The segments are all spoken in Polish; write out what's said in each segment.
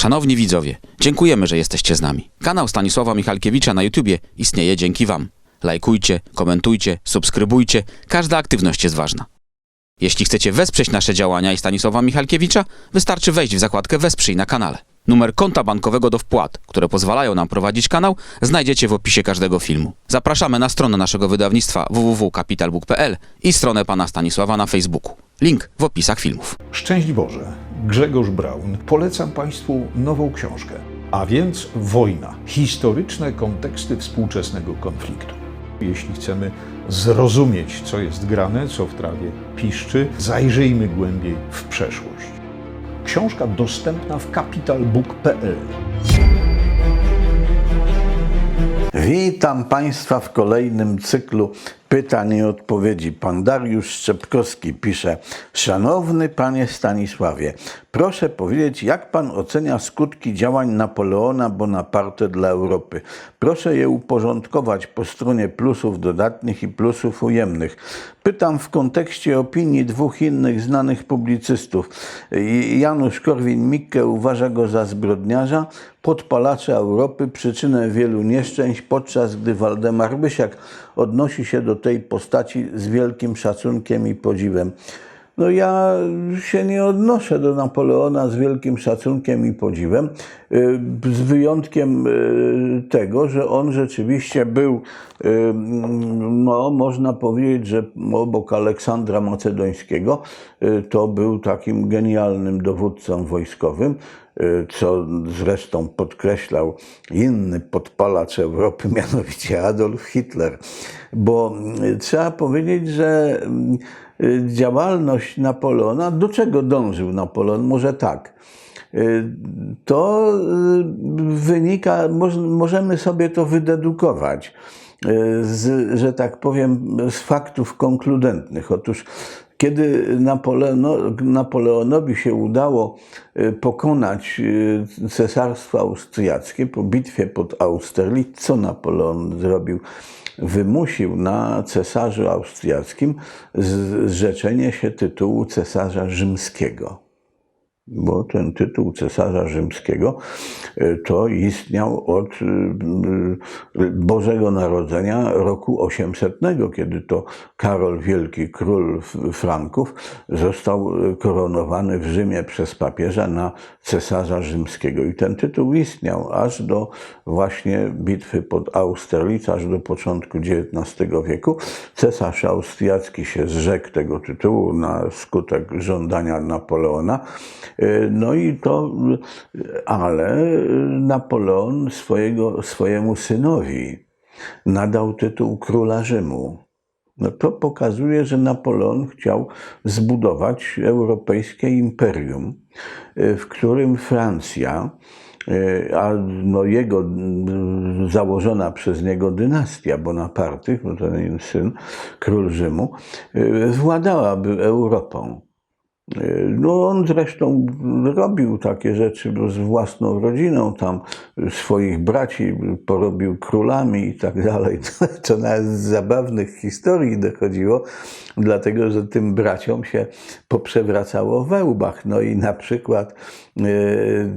Szanowni widzowie, dziękujemy, że jesteście z nami. Kanał Stanisława Michalkiewicza na YouTubie istnieje dzięki Wam. Lajkujcie, komentujcie, subskrybujcie. Każda aktywność jest ważna. Jeśli chcecie wesprzeć nasze działania i Stanisława Michalkiewicza, wystarczy wejść w zakładkę Wesprzyj na kanale. Numer konta bankowego do wpłat, które pozwalają nam prowadzić kanał, znajdziecie w opisie każdego filmu. Zapraszamy na stronę naszego wydawnictwa www.capitalbook.pl i stronę pana Stanisława na Facebooku. Link w opisach filmów. Szczęść Boże, Grzegorz Braun. Polecam Państwu nową książkę, a więc Wojna. Historyczne konteksty współczesnego konfliktu. Jeśli chcemy zrozumieć, co jest grane, co w trawie piszczy, zajrzyjmy głębiej w przeszłość. Książka dostępna w capitalbook.pl. Witam Państwa w kolejnym cyklu pytań i odpowiedzi. Pan Dariusz Szczepkowski pisze: Szanowny Panie Stanisławie, proszę powiedzieć, jak Pan ocenia skutki działań Napoleona Bonaparte dla Europy? Proszę je uporządkować po stronie plusów dodatnych i plusów ujemnych. Pytam w kontekście opinii dwóch innych znanych publicystów. Janusz Korwin-Mikke uważa go za zbrodniarza, podpalacza Europy, przyczynę wielu nieszczęść, podczas gdy Waldemar Bysiak odnosi się do tej postaci z wielkim szacunkiem i podziwem. No ja się nie odnoszę do Napoleona z wielkim szacunkiem i podziwem, y, z wyjątkiem y, tego, że on rzeczywiście był, y, no można powiedzieć, że obok Aleksandra Macedońskiego, to był takim genialnym dowódcą wojskowym, co zresztą podkreślał inny podpalacz Europy, mianowicie Adolf Hitler. Bo trzeba powiedzieć, że działalność Napoleona, do czego dążył Napoleon? Może tak. To wynika, możemy sobie to wydedukować, z, że tak powiem, z faktów konkludentnych. Otóż kiedy Napoleono, Napoleonowi się udało pokonać cesarstwo austriackie po bitwie pod Austerlitz, co Napoleon zrobił? Wymusił na cesarzu austriackim zrzeczenie się tytułu cesarza rzymskiego bo ten tytuł cesarza rzymskiego to istniał od Bożego Narodzenia roku 800, kiedy to Karol Wielki, król Franków, został koronowany w Rzymie przez papieża na cesarza rzymskiego. I ten tytuł istniał aż do właśnie bitwy pod Austerlitz, aż do początku XIX wieku. Cesarz austriacki się zrzekł tego tytułu na skutek żądania Napoleona. No i to, ale Napoleon swojego, swojemu synowi nadał tytuł króla Rzymu. No to pokazuje, że Napoleon chciał zbudować europejskie imperium, w którym Francja, a no jego założona przez niego dynastia Bonapartych, bo ten syn, król Rzymu, władałaby Europą. No on zresztą robił takie rzeczy z własną rodziną, tam swoich braci porobił królami i tak dalej. To nawet z zabawnych historii dochodziło, dlatego że tym braciom się poprzewracało we łbach. No i na przykład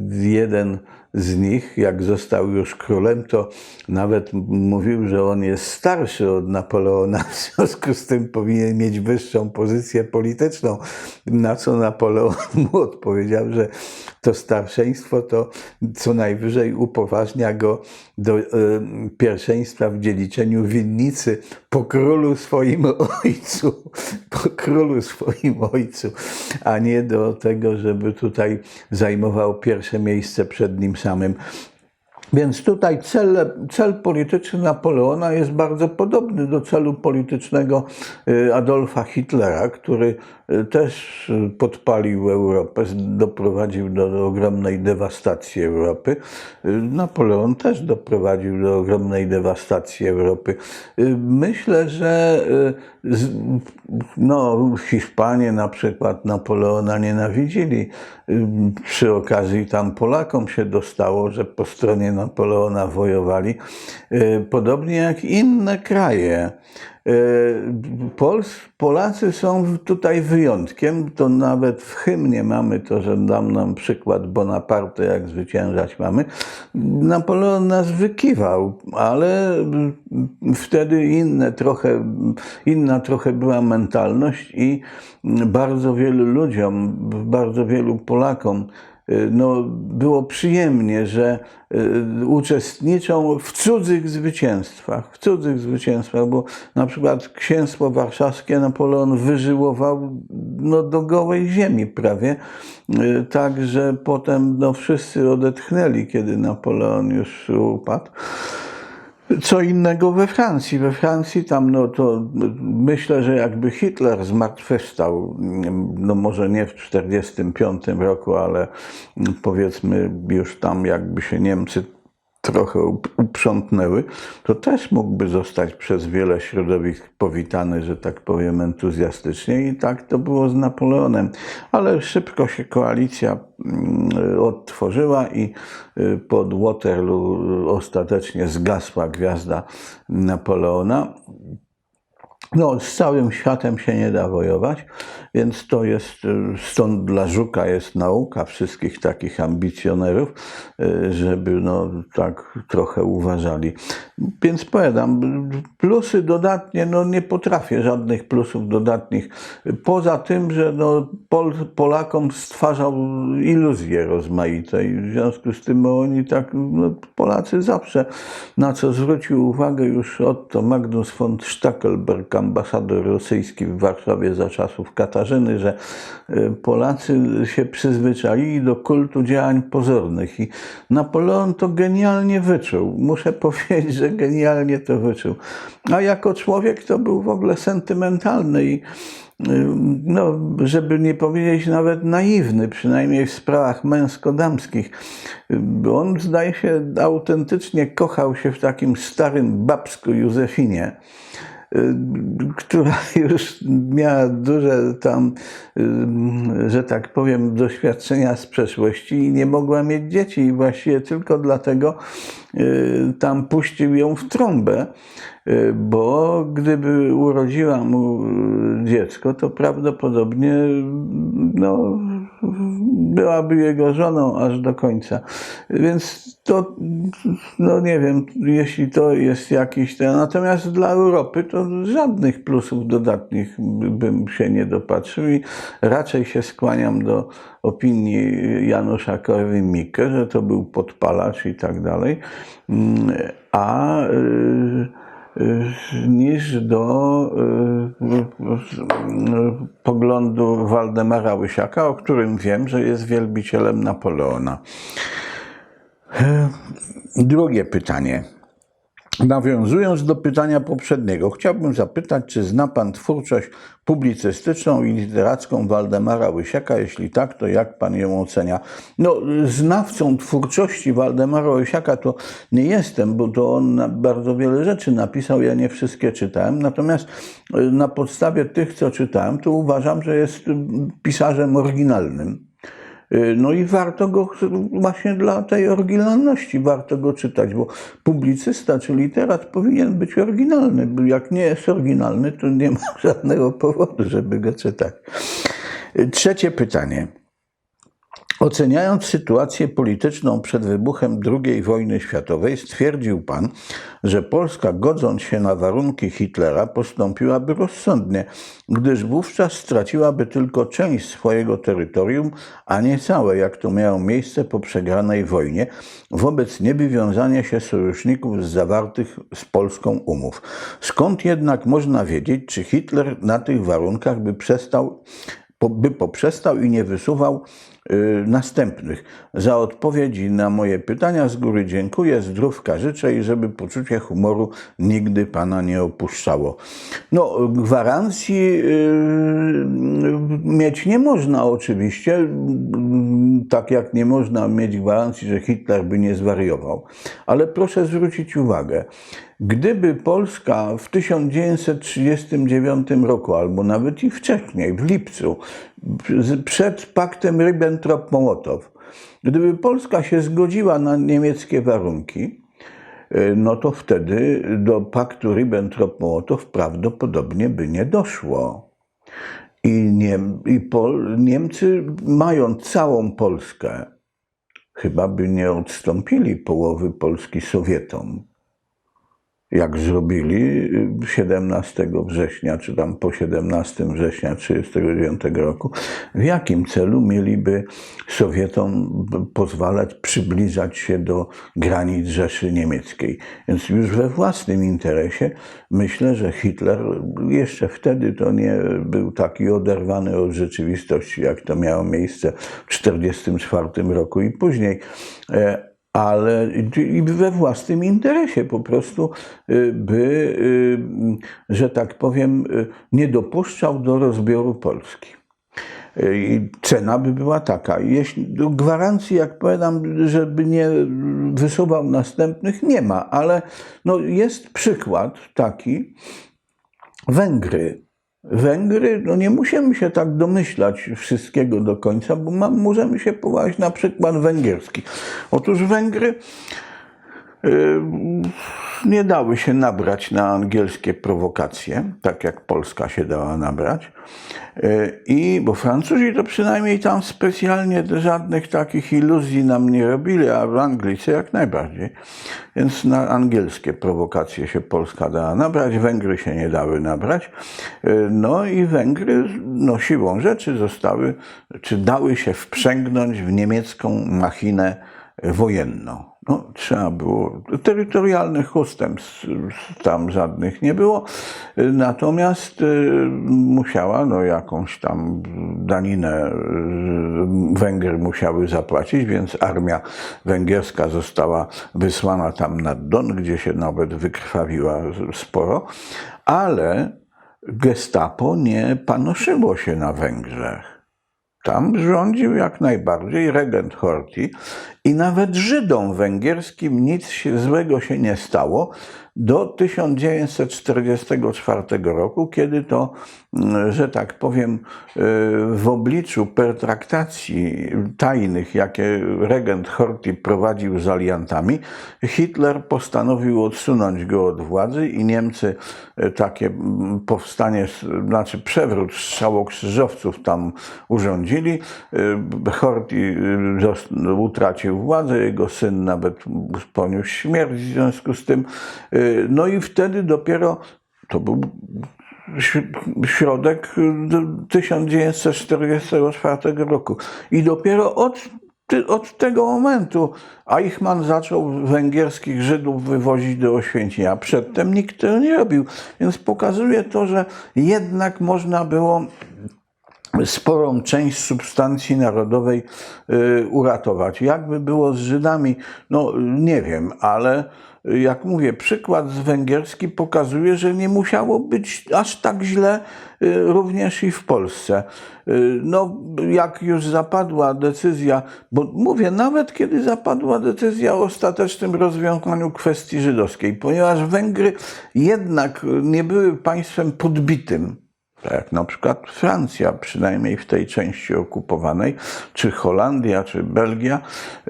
jeden z nich, jak został już królem, to nawet mówił, że on jest starszy od Napoleona, w związku z tym powinien mieć wyższą pozycję polityczną. Na co Napoleon mu odpowiedział, że to starszeństwo to co najwyżej upoważnia go do y, pierwszeństwa w dziedziczeniu winnicy po królu swoim ojcu, po królu swoim ojcu, a nie do tego, żeby tutaj zajmował pierwsze miejsce przed nim samym. Więc tutaj cel, cel polityczny Napoleona jest bardzo podobny do celu politycznego Adolfa Hitlera, który też podpalił Europę, doprowadził do ogromnej dewastacji Europy. Napoleon też doprowadził do ogromnej dewastacji Europy. Myślę, że no, Hiszpanie na przykład Napoleona nienawidzili. Przy okazji tam Polakom się dostało, że po stronie Napoleona wojowali. Podobnie jak inne kraje. Pols, Polacy są tutaj wyjątkiem. To nawet w hymnie mamy to, że dam nam przykład Bonaparte, jak zwyciężać mamy. Napoleon nas wykiwał, ale wtedy inne trochę, inna trochę była mentalność i bardzo wielu ludziom, bardzo wielu Polakom no, było przyjemnie, że y, uczestniczą w cudzych zwycięstwach, w cudzych zwycięstwach, bo na przykład księstwo warszawskie Napoleon wyżyłował no, do gołej ziemi prawie, y, tak, że potem no, wszyscy odetchnęli, kiedy Napoleon już upadł. Co innego we Francji. We Francji tam, no to myślę, że jakby Hitler zmartwychwstał, no może nie w 1945 roku, ale powiedzmy już tam jakby się Niemcy trochę up- uprzątnęły, to też mógłby zostać przez wiele środowisk powitany, że tak powiem, entuzjastycznie i tak to było z Napoleonem. Ale szybko się koalicja mm, odtworzyła i y, pod Waterloo ostatecznie zgasła gwiazda Napoleona. No, z całym światem się nie da wojować, więc to jest, y, stąd dla Żuka jest nauka wszystkich takich ambicjonerów, y, żeby no tak trochę uważali. Więc powiadam, plusy dodatnie, no nie potrafię żadnych plusów dodatnich, poza tym, że no Pol, Polakom stwarzał iluzje rozmaite i w związku z tym oni tak, no Polacy zawsze, na co zwrócił uwagę już Otto Magnus von Stackelberg, ambasador rosyjski w Warszawie za czasów Katarzyny, że y, Polacy się przyzwyczaili do kultu działań pozornych i Napoleon to genialnie wyczuł. Muszę powiedzieć, że genialnie to wyczuł. A jako człowiek to był w ogóle sentymentalny i y, no, żeby nie powiedzieć nawet naiwny, przynajmniej w sprawach męsko-damskich. On, zdaje się, autentycznie kochał się w takim starym babsku Józefinie która już miała duże tam, y, że tak powiem, doświadczenia z przeszłości i nie mogła mieć dzieci. I właściwie tylko dlatego y, tam puścił ją w trąbę, y, bo gdyby urodziła mu y, dziecko, to prawdopodobnie no, byłaby jego żoną aż do końca. Więc to, no nie wiem, jeśli to jest jakiś ten. Natomiast dla Europy to żadnych plusów dodatnich bym się nie dopatrzył i raczej się skłaniam do opinii Janusza Korwin-Mikke, że to był podpalacz i tak dalej, a y, y, niż do y, poglądu Waldemara Łysiaka, o którym wiem, że jest wielbicielem Napoleona. Drugie pytanie. Nawiązując do pytania poprzedniego, chciałbym zapytać, czy zna Pan twórczość publicystyczną i literacką Waldemara Łysiaka? Jeśli tak, to jak Pan ją ocenia? No, znawcą twórczości Waldemara Łysiaka to nie jestem, bo to on bardzo wiele rzeczy napisał, ja nie wszystkie czytałem. Natomiast y, na podstawie tych, co czytałem, to uważam, że jest y, pisarzem oryginalnym. Y, No i warto go właśnie dla tej oryginalności warto go czytać, bo publicysta czy literat powinien być oryginalny. Jak nie jest oryginalny, to nie ma żadnego powodu, żeby go czytać. Y, Trzecie pytanie. Oceniając sytuację polityczną przed wybuchem II wojny światowej, stwierdził pan, że Polska, godząc się na warunki Hitlera, postąpiłaby rozsądnie, gdyż wówczas straciłaby tylko część swojego terytorium, a nie całe, jak to miało miejsce po przegranej wojnie, wobec niewywiązania się sojuszników z zawartych z Polską umów. Skąd jednak można wiedzieć, czy Hitler na tych warunkach by przestał by poprzestał i nie wysuwał następnych. Za odpowiedzi na moje pytania z góry dziękuję, zdrówka życzę i żeby poczucie humoru nigdy Pana nie opuszczało. No, gwarancji y, mieć nie można oczywiście, tak jak nie można mieć gwarancji, że Hitler by nie zwariował. Ale proszę zwrócić uwagę, Gdyby Polska w 1939 roku, albo nawet i wcześniej, w lipcu, przed paktem Ribbentrop-Mołotow, gdyby Polska się zgodziła na niemieckie warunki, y, no to wtedy do paktu Ribbentrop-Mołotow prawdopodobnie by nie doszło. I, i Pol, Niemcy, mając całą Polskę, chyba by nie odstąpili połowy Polski Sowietom. Jak zrobili 17 września, czy tam po 17 września 1939 roku, w jakim celu mieliby Sowietom pozwalać przybliżać się do granic Rzeszy Niemieckiej. Więc już we własnym interesie myślę, że Hitler jeszcze wtedy to nie był taki oderwany od rzeczywistości, jak to miało miejsce w 1944 roku i później. Ale we własnym interesie po prostu, y, by, y, że tak powiem, y, nie dopuszczał do rozbioru Polski. I cena by była taka. Jeśli do gwarancji, jak powiadam, żeby nie wysuwał następnych, nie ma, ale no jest przykład taki, Węgry. Węgry, no nie musimy się tak domyślać wszystkiego do końca, bo ma, możemy się powołać na przykład węgierski. Otóż Węgry nie dały się nabrać na angielskie prowokacje, tak jak Polska się dała nabrać. Y, I bo Francuzi to przynajmniej tam specjalnie żadnych takich iluzji nam nie robili, a Anglicy jak najbardziej. Więc na angielskie prowokacje się Polska dała nabrać, Węgry się nie dały nabrać. Y, No i Węgry no, siłą rzeczy zostały, czy dały się wprzęgnąć w niemiecką machinę wojenną. No, trzeba było, terytorialnych ustępstw tam żadnych nie było, natomiast y, musiała, no jakąś tam daninę y, Węgry musiały zapłacić, więc armia węgierska została wysłana tam nad Don, gdzie się nawet wykrwawiła sporo, ale gestapo nie panoszyło się na Węgrzech. Tam rządził jak najbardziej regent Horthy i nawet Żydom węgierskim nic złego się nie stało do 1944 roku, kiedy to, mm, że tak powiem, y, w obliczu pertraktacji tajnych, jakie regent Horthy prowadził z aliantami, Hitler postanowił odsunąć go od władzy i Niemcy y, takie mm, powstanie, znaczy przewrót strzałokrzyżowców tam urządzili. Y, Horthy utracił władzę, jego syn nawet poniósł śmierć w związku z tym. Y, No i wtedy dopiero to był środek y, 1944 roku. I dopiero od, od tego momentu Eichmann zaczął węgierskich Żydów wywozić do Oświęcimia. Przedtem nikt tego nie robił. Więc pokazuje to, że jednak można było sporą część substancji narodowej y, uratować. Jakby było z Żydami, no nie wiem, ale y, jak mówię, przykład z węgierski pokazuje, że nie musiało być aż tak źle y, również i w Polsce. No, jak już zapadła decyzja, bo mówię, nawet kiedy zapadła decyzja o ostatecznym rozwiązaniu kwestii żydowskiej, ponieważ Węgry jednak nie były państwem podbitym, tak jak na przykład Francja, przynajmniej w tej części okupowanej, czy Holandia, czy Belgia,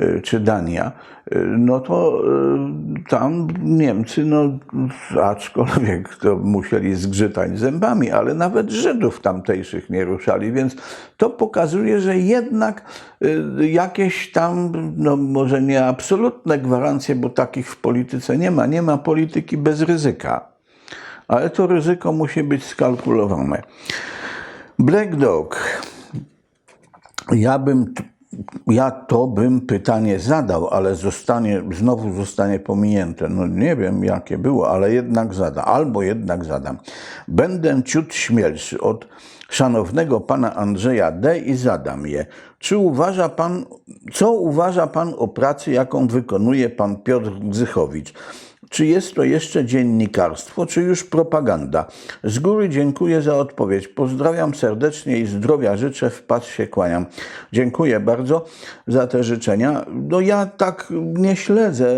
y, czy Dania, y, no to y, tam Niemcy, no aczkolwiek to musieli zgrzytać zębami, ale nawet Żydów tamtejszych nie ruszali, więc to pokazuje, że jednak jakieś tam, no może nie absolutne gwarancje, bo takich w polityce nie ma, nie ma polityki bez ryzyka ale to ryzyko musi być skalkulowane. Black Dog. Ja bym, ja to bym pytanie zadał, ale zostanie, znowu zostanie pominięte. No nie wiem jakie było, ale jednak zadam, albo jednak zadam. Będę ciut śmielszy od szanownego pana Andrzeja D. i zadam je. Czy uważa pan, co uważa pan o pracy, jaką wykonuje pan Piotr Gzychowicz? Czy jest to jeszcze dziennikarstwo, czy już propaganda? Z góry dziękuję za odpowiedź. Pozdrawiam serdecznie i zdrowia życzę, w pas się kłaniam. Dziękuję bardzo za te życzenia. No ja tak nie śledzę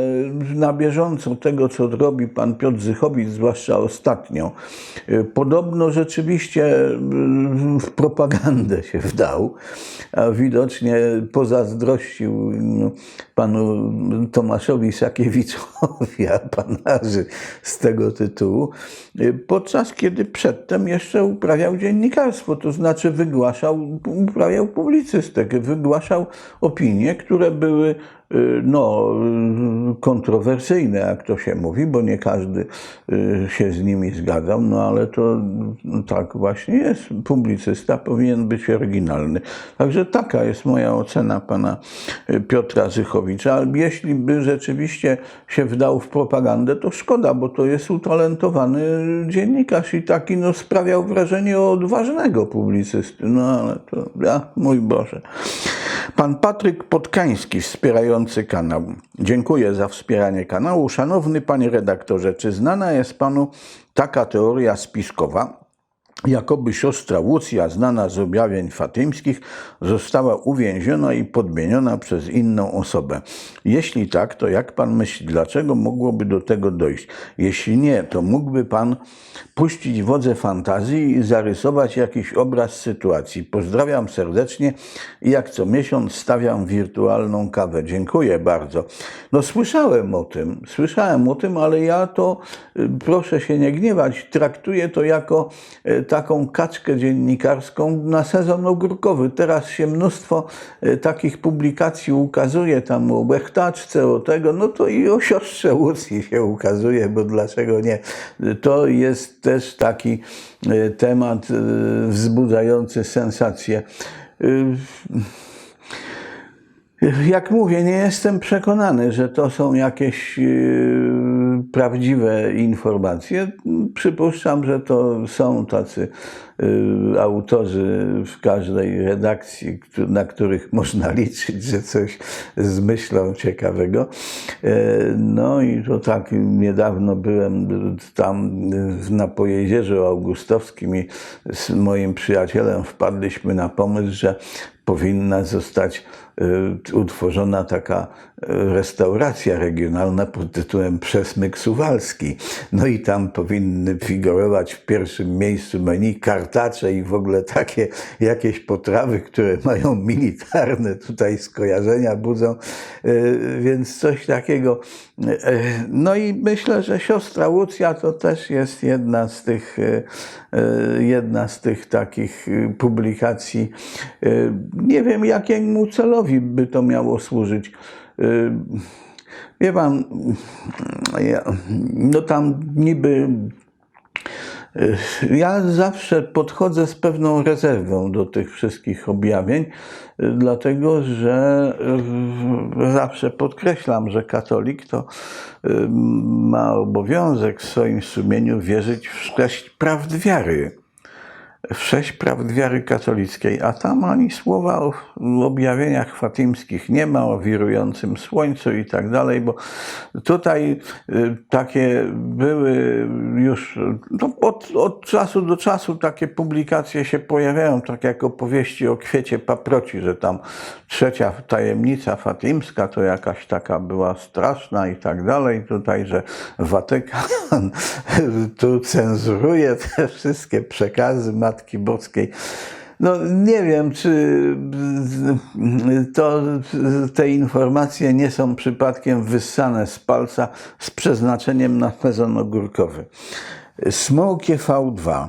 na bieżąco tego, co robi pan Piotr Zychowicz, zwłaszcza ostatnio. Podobno rzeczywiście w propagandę się wdał, a widocznie pozazdrościł panu Tomaszowi Sakiewiczowi apanarzy z tego tytułu, podczas kiedy przedtem jeszcze uprawiał dziennikarstwo, to znaczy wygłaszał, uprawiał publicystykę, wygłaszał opinie, które były no, y, kontrowersyjne, jak to się mówi, bo nie każdy y, się z nimi zgadzał, no ale to no, tak właśnie jest. Publicysta powinien być oryginalny. Także taka jest moja ocena pana y, Piotra Zychowicza. Ale jeśli by rzeczywiście się wdał w propagandę, to szkoda, bo to jest utalentowany dziennikarz i taki no, sprawiał wrażenie odważnego publicysty. No ale to, ja, mój Boże. Pan Patryk Podkański, wspierający kanał. Dziękuję za wspieranie kanału. Szanowny panie redaktorze, czy znana jest panu taka teoria spiskowa? Jakoby siostra Łucja, znana z objawień fatymskich, została uwięziona i podmieniona przez inną osobę. Jeśli tak, to jak pan myśli, dlaczego mogłoby do tego dojść? Jeśli nie, to mógłby pan puścić wodze fantazji i zarysować jakiś obraz sytuacji. Pozdrawiam serdecznie i jak co miesiąc stawiam wirtualną kawę. Dziękuję bardzo. No słyszałem o tym, słyszałem o tym, ale ja to, y, proszę się nie gniewać, traktuję to jako y, taką kaczkę dziennikarską na sezon ogórkowy. Teraz się mnóstwo y, takich publikacji ukazuje, tam o Łechtaczce, o tego, no to i o siostrze Łucji się ukazuje, bo dlaczego nie? To jest też taki y, temat y, wzbudzający sensację. Jak mówię, nie jestem przekonany, że to są jakieś prawdziwe informacje. Przypuszczam, że to są tacy yy, autorzy w każdej redakcji, na których można liczyć, że coś zmyślą ciekawego. Yy, No i to tak, niedawno byłem tam na Pojezierzu Augustowskim i z moim przyjacielem wpadliśmy na pomysł, że powinna zostać y, utworzona taka y, restauracja regionalna pod tytułem Przesmyk Suwalski. No i tam powinny figurować w pierwszym miejscu menu kartacze i w ogóle takie jakieś potrawy, które mają militarne tutaj skojarzenia budzą, y, więc coś takiego. Y, No i myślę, że siostra Łucja to też jest jedna z tych, y, y, jedna z tych takich y, publikacji. Y, Nie wiem, jakiemu celowi by to miało służyć. Y, Wie pan, no tam niby ja zawsze podchodzę z pewną rezerwą do tych wszystkich objawień, y, dlatego że y, zawsze podkreślam, że katolik to y, ma obowiązek w swoim sumieniu wierzyć w sześć prawd wiary sześć prawd wiary katolickiej, a tam ani słowa o objawieniach fatymskich nie ma, o wirującym słońcu i tak dalej, bo tutaj y, takie były już no, od, od czasu do czasu takie publikacje się pojawiają, tak jak opowieści o kwiecie paproci, że tam trzecia tajemnica fatymska to jakaś taka była straszna i tak dalej. Tutaj, że Watykan tu cenzuruje te wszystkie przekazy Matki Boskiej. No nie wiem, czy to, te informacje nie są przypadkiem wyssane z palca z przeznaczeniem na sezon ogórkowy. Smokie V2.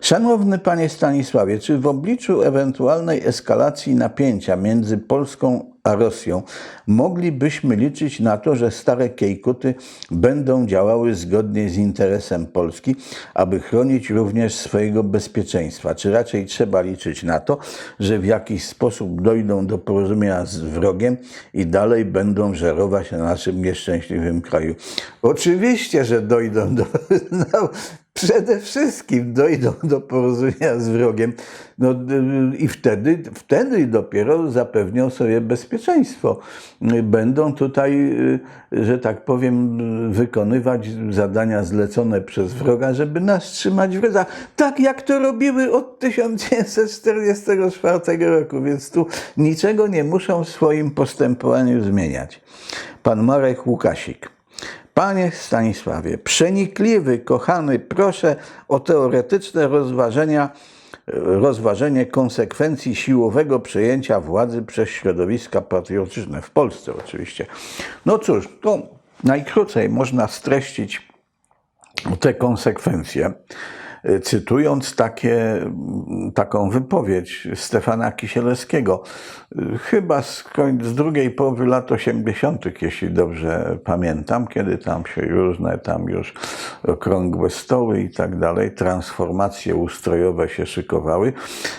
Szanowny panie Stanisławie, czy w obliczu ewentualnej eskalacji napięcia między Polską a Rosją moglibyśmy liczyć na to, że stare kiejkuty będą działały zgodnie z interesem Polski, aby chronić również swojego bezpieczeństwa? Czy raczej trzeba liczyć na to, że w jakiś sposób dojdą do porozumienia z wrogiem i dalej będą żerować na naszym nieszczęśliwym kraju? Oczywiście, że dojdą do. No, przede wszystkim dojdą do porozumienia z wrogiem. No, y, I wtedy, wtedy dopiero zapewnią sobie bezpieczeństwo. Będą tutaj, y, że tak powiem, wykonywać zadania zlecone przez wroga, żeby nas trzymać w ryzach. Tak jak to robiły od 1944 roku, więc tu niczego nie muszą w swoim postępowaniu zmieniać. Pan Marek Łukasik. Panie Stanisławie, przenikliwy, kochany, proszę o teoretyczne rozważenia rozważenie konsekwencji siłowego przejęcia władzy przez środowiska patriotyczne w Polsce oczywiście. No cóż, to najkrócej można streścić te konsekwencje, cytując takie, taką wypowiedź Stefana Kisielewskiego, y, chyba z, z drugiej połowy lat 80., jeśli dobrze pamiętam, kiedy tam się różne tam już okrągłe stoły i tak dalej, transformacje ustrojowe się szykowały.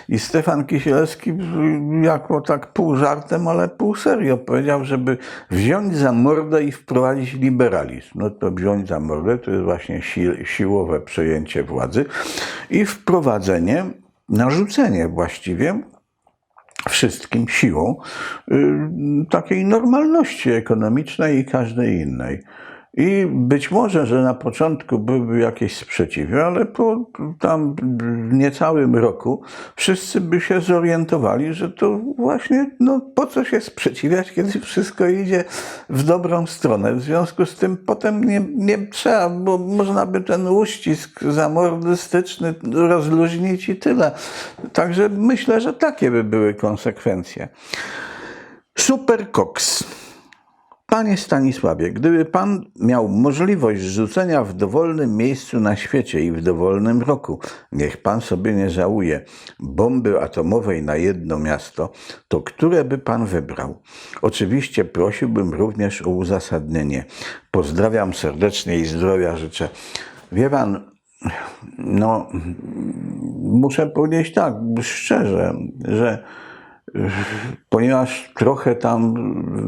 I Stefan Kisielewski, jako tak pół żartem, ale pół serio, powiedział, żeby wziąć za mordę i wprowadzić liberalizm. No to wziąć za mordę to jest właśnie si- siłowe przejęcie władzy i wprowadzenie, narzucenie właściwie wszystkim siłą y, takiej normalności ekonomicznej i każdej innej. I być może, że na początku byłyby jakieś sprzeciwy, ale po tam niecałym roku wszyscy by się zorientowali, że to właśnie no, po co się sprzeciwiać, kiedy wszystko idzie w dobrą stronę. W związku z tym potem nie, nie trzeba, bo można by ten uścisk zamordystyczny rozluźnić i tyle. Także myślę, że takie by były konsekwencje. Super koks. Panie Stanisławie, gdyby Pan miał możliwość rzucenia w dowolnym miejscu na świecie i w dowolnym roku, niech Pan sobie nie żałuje, bomby atomowej na jedno miasto, to które by Pan wybrał? Oczywiście prosiłbym również o uzasadnienie. Pozdrawiam serdecznie i zdrowia życzę. Wie Pan, no, muszę powiedzieć tak, szczerze, że ponieważ trochę tam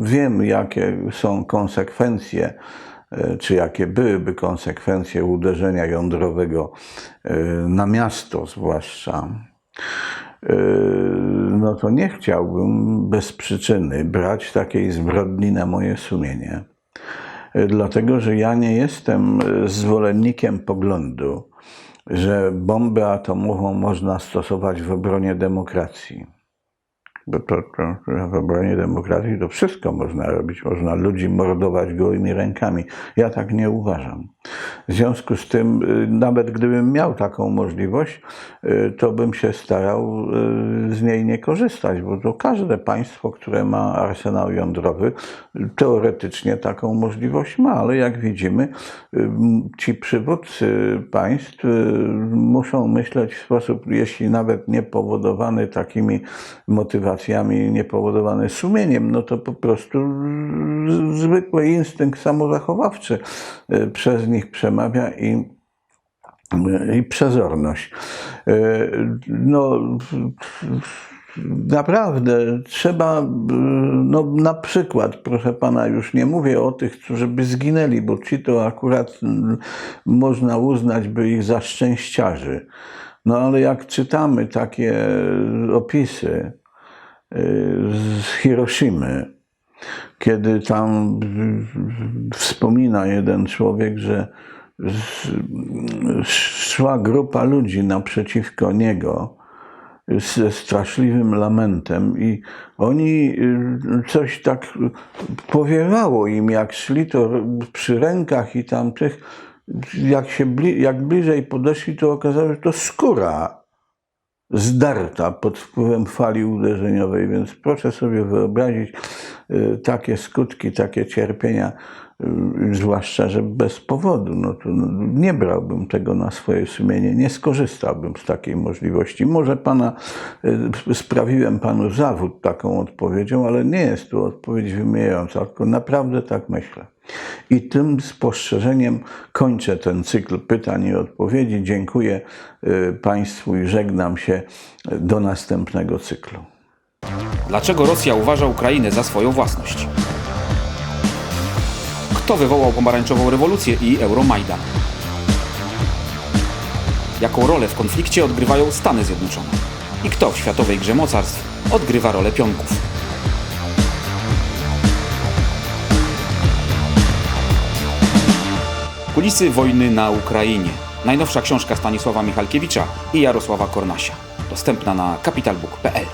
wiem, jakie są konsekwencje, e, czy jakie byłyby konsekwencje uderzenia jądrowego e, na miasto, zwłaszcza, e, no to nie chciałbym bez przyczyny brać takiej zbrodni na moje sumienie. Dlatego, że ja nie jestem zwolennikiem poglądu, że bombę atomową można stosować w obronie demokracji. Bo to, to, w obronie demokracji to wszystko można robić. Można ludzi mordować gołymi rękami. Ja tak nie uważam. W związku z tym, y, nawet gdybym miał taką możliwość, y, to bym się starał y, z niej nie korzystać, bo to każde państwo, które ma arsenał jądrowy, teoretycznie taką możliwość ma, ale jak widzimy, ci przywódcy państw muszą myśleć w sposób, jeśli nawet nie powodowany takimi motywacjami, nie powodowany sumieniem, no to po prostu y, zwykły instynkt samozachowawczy y, przez nich przemawia i i przezorność. Y, No, naprawdę trzeba, y, no na przykład, proszę pana, już nie mówię o tych, którzy by zginęli, bo ci to akurat można uznać by ich za szczęściarzy. No ale jak czytamy takie opisy y, z Hiroshimy, kiedy tam y, wspomina jeden człowiek, że szła grupa ludzi naprzeciwko niego ze straszliwym lamentem i oni y, coś tak powiewało im, jak szli to przy rękach i tamtych, jak się jak bliżej podeszli, to okazało się, że to skóra zdarta pod wpływem fali uderzeniowej, więc proszę sobie wyobrazić y, takie skutki, takie cierpienia, y, zwłaszcza, że bez powodu. No to no, nie brałbym tego na swoje sumienie, nie skorzystałbym z takiej możliwości. Może pana, y, sprawiłem panu zawód taką odpowiedzią, ale nie jest to odpowiedź wymijająca, tylko naprawdę tak myślę. I tym spostrzeżeniem kończę ten cykl pytań i odpowiedzi. Dziękuję y, Państwu i żegnam się do następnego cyklu. Dlaczego Rosja uważa Ukrainę za swoją własność? Kto wywołał pomarańczową rewolucję i Euromajdan? Jaką rolę w konflikcie odgrywają Stany Zjednoczone? I kto w światowej grze mocarstw odgrywa rolę pionków? Kulisy wojny na Ukrainie. Najnowsza książka Stanisława Michalkiewicza i Jarosława Kornasia. Dostępna na capitalbook.pl